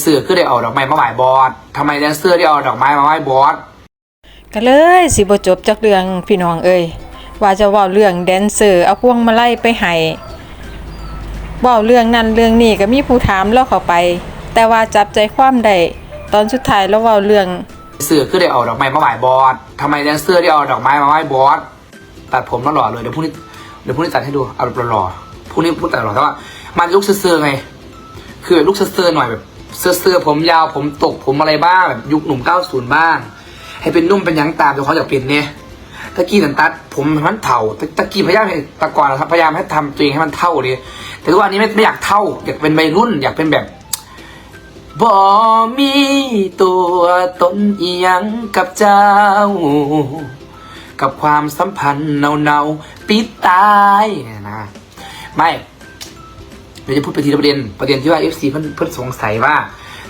เสือคือได้เอาดอกไม้มาไหว้บอสทำไมแดนเซอร์ได้เอาดอกไม้มาไหว้บอสก็เลยสิบ่จบจากเรื่องพี่น้องเอ้ยว่าจะเว้าเรื่องแดนเซอร์เอาพวงมาลัยไปให้เว้าเรื่องนั้นเรื่องนี้ก็มีผู้ถามเราเข้าไป แต่ว่าจับใจความได้ตอนสุดท้ายเราเว้าเรื่องเสือคือได้เอาดอกไม้มาไหว้บอสทำไมแดนเซอร์ได้เอาดอกไม้มาไหว้บอสตัดผมแล้วหล่อเลยเดี๋ยวพรุ่งนี้เดี๋ยวพรุ่งนี้ตัดให้ดูเอาแบบหล่อๆพรุ่งนี้พูดตัดหล่อแต่ว่ามันลุกเสือๆไงคือแบบลุกเสือๆหน่อยแบบ เสื้อผมยาวผมตกผมอะไรบ้างแบบยุคหนุ่มเก้าศูนย์บ้าง ให้เป็นนุ่มเป็นยังตามที่เขาอยากเป็นเนี่ยตะกี้นันตัดผมมันเท่าตะกี้พยายามตะก่อนนะครับพยายามให้ทำตัวเองให้มันเท่าดิแต่ทุกวันนี้ไม่ไม่อยากเท่าอยากเป็นวัยรุ่น อยากเป็นแบบบ่มีตัวตนอียังกับเจ้า กับความสัมพันธ์เนาๆปิดตายนะไม่ ดี๋ยวจะพูดไปทีละประเด็นประเด็นที่ว่าเอฟซีเพิ่นเพิ่นสงสัยว่า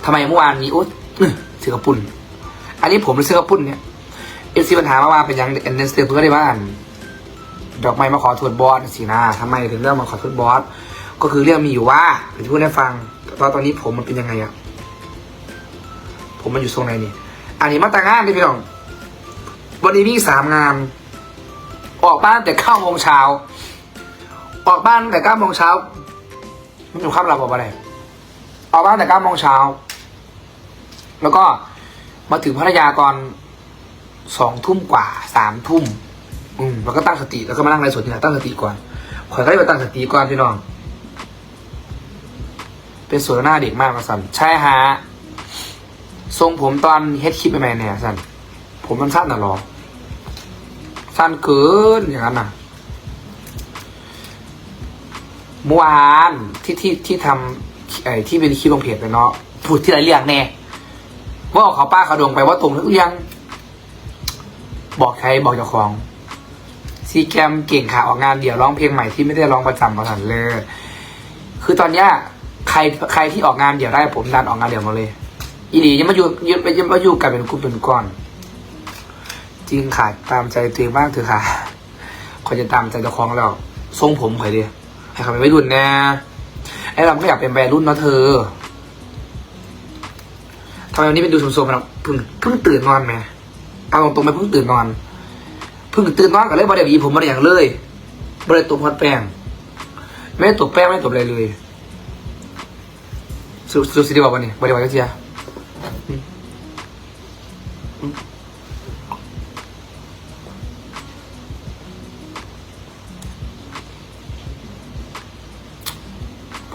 ทำไมเมื่อวานนี้โอ๊ยเสือกระปุ่น อันนี้ผมเป็นเสื้อกระปุ่นเนี่ยเอฟซีปัญหามาว่าเป็นยังเอ็นเดนสเตอร์เพื่อได้ว่านดอกไม้มาขอโทษบอสสินะทำไมถึงเรื่องมาขอโทษบอสก็คือเรื่องมีอยู่ว่าเดี๋ยวจะพูดให้ฟังว่าตอนนี้ผมมันเป็นยังไงอะผมมันอยู่ทรงไหนนี่อันนี้มาตางานที่พี่น้องวันนี้มีสามงาน ออกบ้านแต่เก้าโมงเช้าออกบ้านแต่เก้าโมงเช้า มันอยู่ข้ามเราบอกว่าอะไรออกบ้านแต่เก้าโมงเช้า แล้วก็มาถึงพัทยาก่อนสองทุ่มกว่าสามทุ่ม อืมแล้วก็ตั้งสติแล้วก็มานั่งไลฟ์สดนี่แหละตั้งสติก่อนขอยก็ได้มาตั้งสติก่อนพี่น้อง เป็นสวยหน้าเด็กมากมาสันใช่ฮะทรงผมตอนเฮ็ดคลิปใหมเนี่ยสันผมมันสั้นน่ะหรอ สั้นเกินอย่างนั้นน่ะ เมื่อวานที่ที่ที่ทำไอ้ที่เป็นคลิปลงเพจไปเนาะพูดที่ไรเรียกแน่ว่าเอาเขาป้าเขาดงไปว่าตรงหรือยังบอกใครบอกเจ้าของซีแกมเก่งค่ะออกงานเดี่ยวร้องเพลงใหม่ที่ไม่ได้ร้องประจำมาสันเลย คือตอนเนี้ยใครใครที่ออกงานเดี่ยวได้ผมดันออกงานเดี่ยวมาเลย อีดียังมาอยู่ยังยังมาอยู่กันเป็นกลุ่มเป็นก้อน จริงค่ะตามใจตัวเองบ้างเถอะค่ะคนจะตามใจเจ้าของแล้วทรงผมใครดี ให้เขาเป็นวัยรุ่นแน่ไอ้เราก็อยากเป็นวัยรุ่นเนาะเธอทำไมวันนี้เป็นดูโสมๆนะเพิ่งเพิ่งตื่นนอนไหมเอาตรงๆไปเพิ่งตื่นนอน เพิ่งตื่นนอนกันเลยบริเวณผมบริอย่างเลยบริเวณตัวพัดแป้งไม่ได้ตบแป้งไม่ได้ตบอะไรเลยสุดสุดสิดีกว่าวันนี้บริวารก็เจีย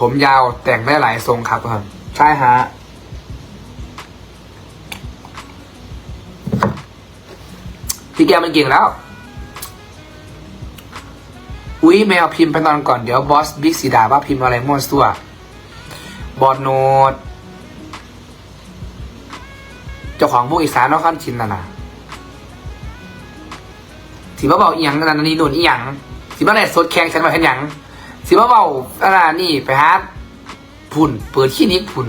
ผมยาวแต่งได้หลายทรงครับครับใช่ฮะพี่แกมันเก่งแล้ว อุ้ยแมวพิมพ์ไปนอนก่อนเดี๋ยวบอสบิ๊กสีดาว่าพิมพ์อะไรมั่วซั่วบอดโนดเจ้าของพวกอีสานนครชินน่ะนะสิมาบอกอีหยังนั่นนี่โดนอีหยังสิมาไหนสดแข่งฉันมาเห็นหยัง สิมาเบาอะไรนี่ไปหาพุ่น เปิดขี้นิกพุ่น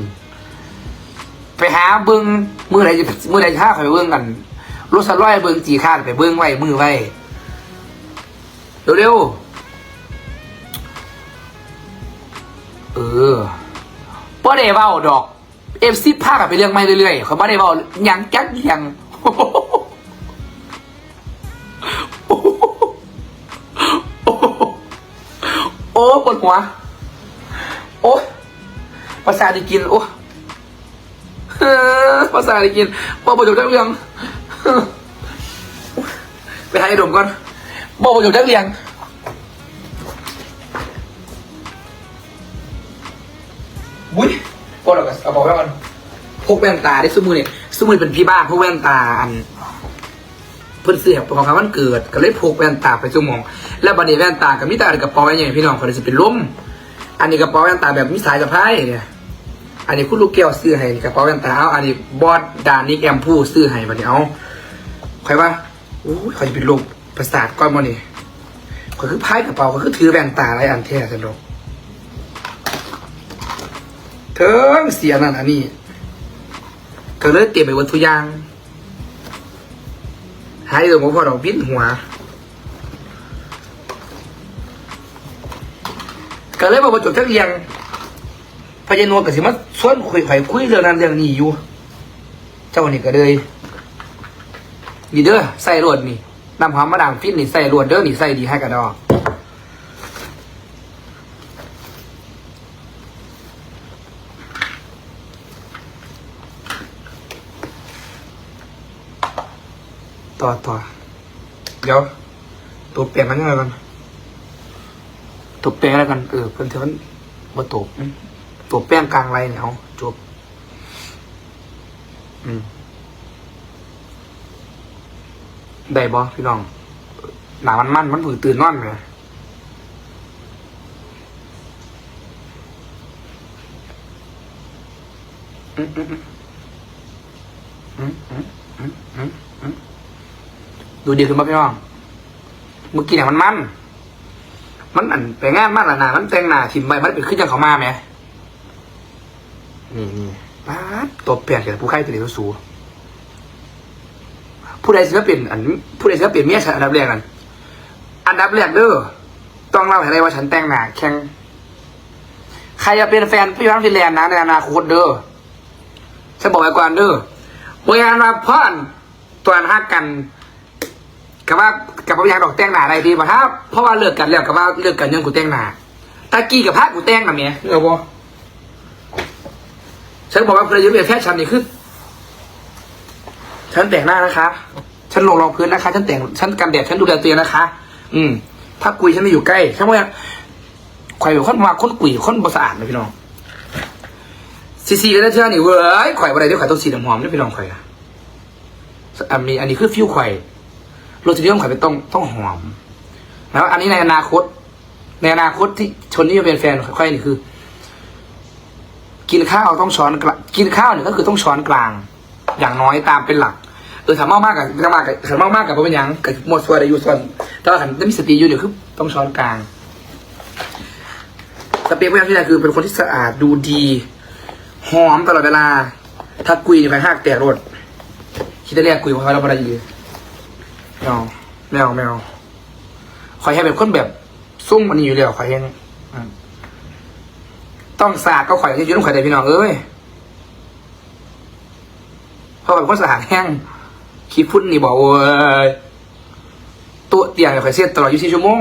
ไปหาเบิ้งมือไหนจะมือไหนจะฆ่าใครไปเบิ้งกันรถสลอยเบิ้งจีคาดไปเบิ้งไว้มือไว้เร็วๆเออป้ได้เบาดอกเอฟซีพากันไปเรื่องไม่เรื่อยๆเขาไม่ได้เบายังจักหยัง โอ้ปวดหัว โอ้ภาษาดีกิน โอ้ภาษาดีกินบอกประโยคได้เรื่องไปหาไอ้ดมก่อนบอกประโยคได้เรื่องบุ้ยบอกเรากันเอาบอกไว้ก่อนพกแว่นตาได้สมือเนี่ยสมือเป็นพี่บ้าพกแว่นตาอัน เพิ่นซื้อของเขาวันเกิด ก็เลยพกแว่นตาไปจุมอง แล้วบัดนี้แว่นตากับมิตรกระเป๋าใหญ่พี่น้องเขาเลยสิเป็นล้มอันนี้กระเป๋าแว่นตาแบบมีสายสะพายเนี่ยอันนี้คุณลูกแก้วซื้อให้กระเป๋าแว่นตาเอาอันนี้บอสดานิกแอมพูซื้อให้บัดนี้เอาใครว่าโอ้เขาจะเป็นลมประสาทก้อนมันนี่เขาคือพายกระเป๋าเขาคือถือแว่นตาอะไรอันแท้สนุกเถิงเสียนั่นอันนี้ก็เลยเตรียมไปวัตถุยาง หายตัวพอดอกพิษหัว ก็เลยมาประจบทักเรียงพญานวลกับสิมาชวนคุยไข่คุยเรื่องนั้นเรื่องนี้อยู่ เจ้านี่ก็เลยนี่เด้อใส่รวดนี่นำหอมมาดามฟินนี่ใส่รวดเด้อนี่ใส่ดีให้กระดอก ต่อต่อ เดี๋ยว ตัวเปลี่ยนมันยังไงกันตัวแป้งแล้วกัน เออเพิ่นเทมันบ่ตบตัวแป้งกลางไรเนี่ยเอาจบ อืมได้บ่พี่น้อง หนามันมันมันผือตื่นนอนเลยอืมอืมอืมอืมอืมอืมอืม ดูดีขึ้นป่ะพี่น้องเมื่อกี้เนี่ยมันมัน มันอันไปงานมากละนามันแต่งหน้าทิมใบมันเป็นขึ้นยังเขามาไหมนี่นี่ป๊าตัวเปลี่ยนกับผู้ไข้ตัวเดียวสูผู้ใดสิว่าเป็นอันผู้ใดสิว่าเป็นเมียฉันอันดับแรกนั่นอันดับแรกเด้อต้องเล่าให้ได้ว่าฉันแต่งหน้าแข่งใครจะเป็นแฟนพี่ร้านฟินแลนด์นะในอนาคตเด้อฉันบอกไว้ก่อนเด้อเวลามาเพ่อนตัวนักกัน กับว่ากับพยางดอกแต่งหน้าอะไรดีป่ะครับเพราะว่าเลิกกันแล้วกับว่าเลิกกันยังกูแต่งหน้าตะกี้กับพระกูแต่งนะเมียเออบ่ฉันบอกว่าเพื่อนยืมเรียนแฟชั่นนี่คือฉันแต่งหน้านะคะ ฉันลงรองพื้นนะคะ ฉันแต่ง ฉันกันแดด ฉันดูแลตัวเองนะคะ อืม ถ้ากุยฉันไม่อยู่ใกล้ ฉันว่าข่อยเป็นคนมาคนกุยคนบ่สะอาดนะพี่น้องซีซีก็ได้เท่านี่เว้ยข่อยบ่ได้เดี๋ยวข่อยต้องสีน้ำหอมนี่พี่น้องข่อยนะอันนี้อันนี้คือฟิวข่อย รสนิยมขายเป็นต้องต้องหอม แล้วอันนี้ในอนาคต ในอนาคตที่ชนที่จะเป็นแฟนค่อยๆนี่คือ กินข้าวต้องช้อนกลางกินข้าวเนี่ยก็คือต้องช้อนกลาง อย่างน้อยตามเป็นหลักเออถามมากมากกับถามมากกับถามมากมากกับเป็นยังกับหมดส่วนอายุส่วนแต่ว่าขันได้มีสติอยู่เดี๋ยวคือต้องช้อนกลางสเปคพยายามที่จะคือเป็นคนที่สะอาดดูดีหอมตลอดเวลา ถ้ากุยเนี่ยไปหักแตกรถคิดได้เรียกกุยว่าเราบริยี ไม่เอาไม่เอาไม่เอาขอยให้เป็นคนแบบซุ่มมันนี้อยู่แล้วขอยเองต้องสะอาดก็ขอยที่อยืนข่อยแต่พี่น้องเอ้ยเพราะเป็นคนสะอาดแห้งขี้พุ่นนี่บอกเว้ยตัวเตียงข่อยเสียตลอด24ชั่วโมง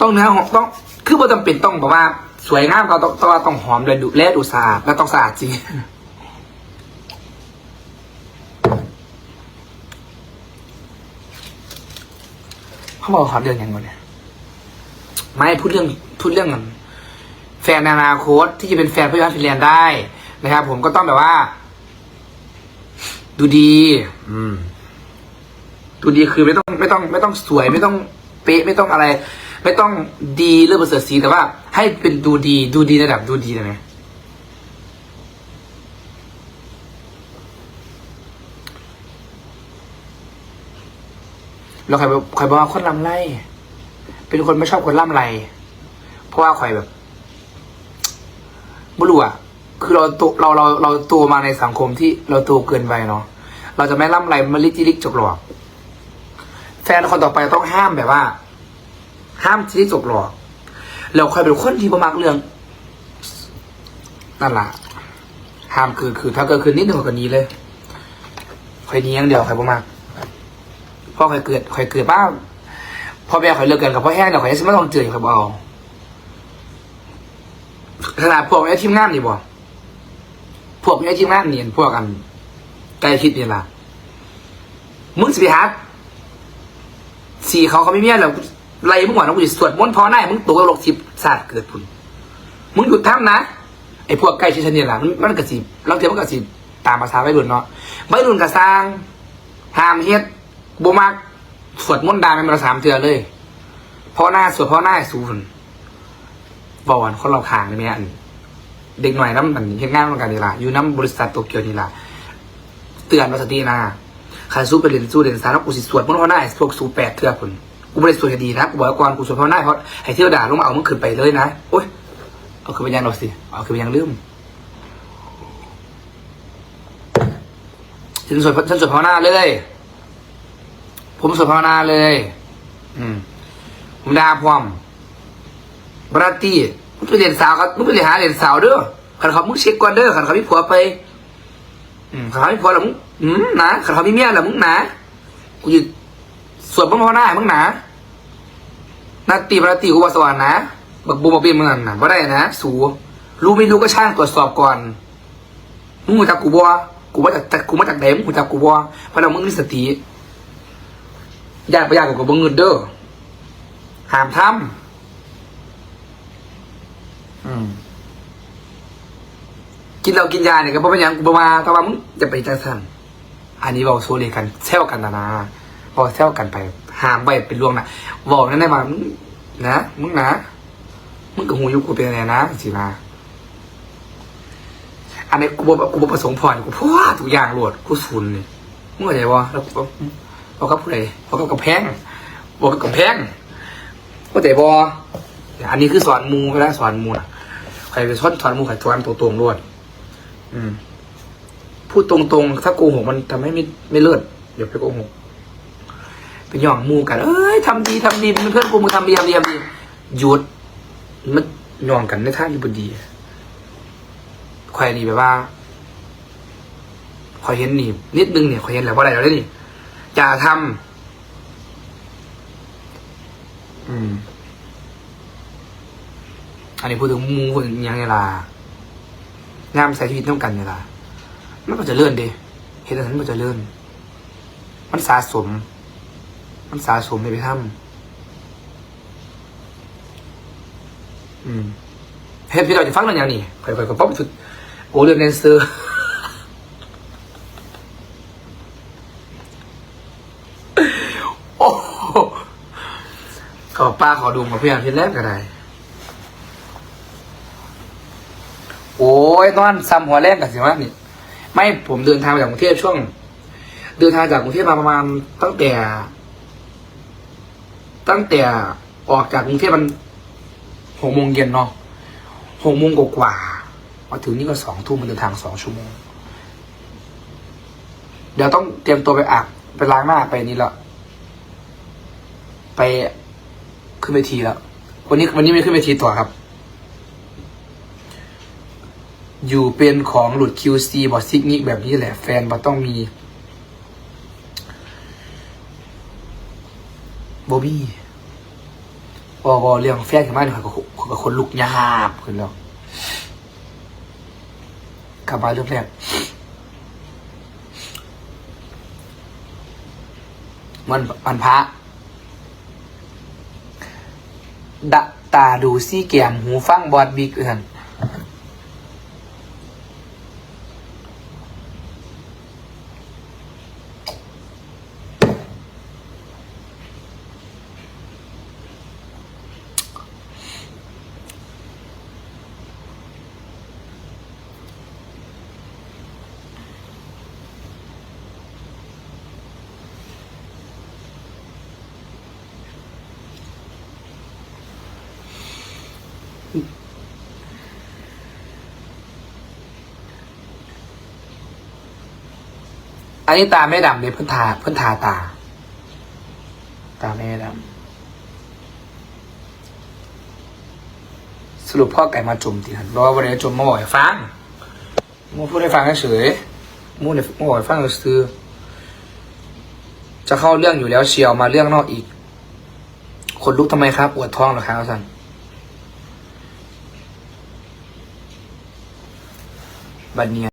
ต้องเนื้อหอมต้อง คือบ่จำเป็นต้องแบบว่า สวยงามก็ต้องต้องต้องหอมเลยดูแลดูสะอาดแล้วต้องสะอาดจริงเขาบอกขอเรื่องยังไงเนี่ยไม่พูดเรื่องพูดเรื่องกันแฟนในอนาคตที่จะเป็นแฟนพี่บ้านฟินแลนด์ได้นะครับ ผมก็ต้องแบบว่า ดูดี อืมดูดีคือไม่ต้องไม่ต้อง ไม่ต้องสวยไม่ต้องเป๊ะไม่ต้องอะไร ไม่ต้องดีเรื่องประเสริฐสีแต่ว่า ให้เป็นดูดี ดูดีระดับดูดีได้ไหมเราใครใครบอกว่าคนลำไร เป็นคนไม่ชอบคนล่ำไร เพราะว่าใครแบบไม่รู้อะคือเราโตเราเราเราโตมาในสังคมที่เราโตเกินไปเนาะ เราจะไม่ล่ำไรมาลิจิลิกจกหลอก แฟนคนต่อไปต้องห้ามแบบว่า ห้ามที่จบหรอกแล้วใครเป็นคนที่ประมักเรื่องนั่นแหละห้ามคือคือ ถ้าเกิดคืนนิดหนึ่งกว่านี้เลยใครนี้อยังเดียวใครประมักพ่อใครเกิดใครเกิดบ้างพ่อแม่ใครเลิกกันกับพ่อแห้งเดี๋ยวใครจะไม่ต้องเจอใครบเอาขนาดพวกไอ้ทีมงานนี่บ่พวกไอ้ทีมงานนี่พวกกันใกล้คิดนี่ล่ะมึงสิไปหาสีเขาเขาไม่เมียแล้ว ไล่มึงหวานกูจะสวดมนต์พอหน้ามึงตัวโลกทิพย์ศาสตร์เกิดพุ่นมึงหยุดทำนะไอ้พวกใกล้ชิดฉันเนี่ยแหละมันมันกระสีบางทีมันกระสีตามภาษาวัยรุ่นเนาะวัยรุ่นกระสร้างหามเฮ็ดบ่มักสวดมนต์ดาเป็นมาสามเทือเลยพอหน้าสวดพอหน้าสูนบอวันคนเราขางนี่แม่อันเด็กหน่อยน้ำอันเฮ็ดงานมือนกันนี่ล่ะอยู่น้ำบริษัทโตเกียวนี่ล่ะเตือนมาสตินะขันสู้ไปเรียนสู้เรียนสารกูสิสวดมนต์พอหน้าพวกสูแปดเทือพุ่น กูไม่ได้สวยดีนะกูบอกว่าก่อนกูสวยเพราะหน้าเพราะให้เที่ยวด่าลงมาเอามึงขึ้นไปเลยนะโอ๊ยเอาขึ้นไปยังหรอสิเอาขึ้นไปยังลืมฉันสวยฉันสวยเพราะหน้าเลย ผมสวดภาวนาเลย อืม ผมด่าพร้อมบราตี้มึงไปเรียนสาวเขามึงไปเรียนหาเรียนสาวเด้อขันเขามึงเช็คก่อนเด้อขันเขามีผัวไปอืมขันเขามีผัวแล้วมึงอืมนะขันเขามีเมียแล้วมึงนะกูยุด สวดพภาวนาให้มึงหนะนาตีบราตีกูวาสวรรค์นะบักบูบักเบี้ยมึงนั่นนะว่าได้นะ สูรู้ไม่รู้ก็ช่างตรวจสอบก่อนมึงรู้จักกูบ่กูมาจากกูมาจากไหนมึงจักกูบ่เพราะเรามึงมีสติญาติไปญาติกูกับมึงเงินเด้อห้ามทำอืมกินเรากินยาเนี่ยก็บ่เป็นหยังกูบ่มาแต่ว่ามึงจะไปจังซั่นอันนี้เว้าโซเลกันแซวกันนะนะ เว้าแซวกันไปห้ามไว้เป็นล่วงนะเว้านั่นได้มานะมึงนะมึงก็หูยู่กูเป็นไงนะสิมาอันนี้กูบอกกูบอกประสงค์พรกูพูดทุกอย่างโหลดกูศูนเลยมึงเข้าใจวะแล้วกูบอกบอกกับผู้ใดบอกกับกำแพงบอกกับกำแพงเข้าใจบออันนี้คือสอนมูไปแล้วสอนมูนะใครไปสอนสอนมูใครสอนตัวตรงๆรวดอืมพูดตรงๆ ถ้าโกหกมันทำให้ไม่ไม่เลิศเดี๋ยวไปโกหก ย่องมูกัน เอ้ยทำดีทำดีเป็นเพื่อนกูมึงทำดีทำดีทำดีหยุดมันย่องกันในท่าที่บดีข่อยนี่แบบว่าข่อยเห็นนี่นิดนึงเนี่ยข่อยเห็นแล้วว่าอะไรแล้วเด้นี่อย่าทำอืม อันนี้พูดถึงมูพูดถึงยังไงล่ะงามใส่ชีวิตต้องกันไงล่ะมันก็จะเลื่อนดิเห็นอันนั้นมันจะเลื่อนมันสะสม มันสะสมในไปทำอืมเฮ็ดพี่เราจะฟังเรื่องอย่างนี้ข่อยๆก็ป๊อปสุดโอ้เรื่องแดนเซอร์โอ้ขอป้าขอดูมาเพื่อนทีแรกก็ได้โอ้ยตอนซ้ำหัวแรกกันสิวะนี่ ไม่ผมเดินทางมาจากกรุงเทพช่วง เดินทางจากกรุงเทพมาประมาณตั้งแต่ ตั้งแต่ออกจากกรุงเทพมันหกโมงเย็นเนาะหกโมงกว่าๆมาถึงนี่ก็สองทุ่มมันเดินทางสองชั่วโมง เดี๋ยวต้องเตรียมตัวไปอาบไปล้างหน้าไปนี่แล้วไปขึ้นเวทีแล้ววันนี้วันนี้ไม่ขึ้นเวทีต่อครับ อยู่เป็นของหลุด QC บอสซิกนิกแบบนี้แหละ แฟนมันต้องมี โบบี้บอบอเรื่องแฟนขึ้นมาเนี่ยเขาก็กับคนลุกยาบขึ้นแล้วกลับมาเรื่องแรกมันมันพระดะตาดูซี่แกมหูฟังบอดบิ๊กเอือน อันนี้ตาไม่ดำเลยเพิ่นทาเพิ่นทาตา ตาไม่ดำสรุปพ่อไก่มาจุ่มทีหันรอวันนี้จุ่มมาบ่อยฟังมูพูดให้ฟังเฉยมูเนี่ยมาบ่อยฟังซื้อจะเข้าเรื่องอยู่แล้วเชียวมาเรื่องนอกอีก คนลุกทำไมครับปวดท้องเหรอครับสันบัดเนีย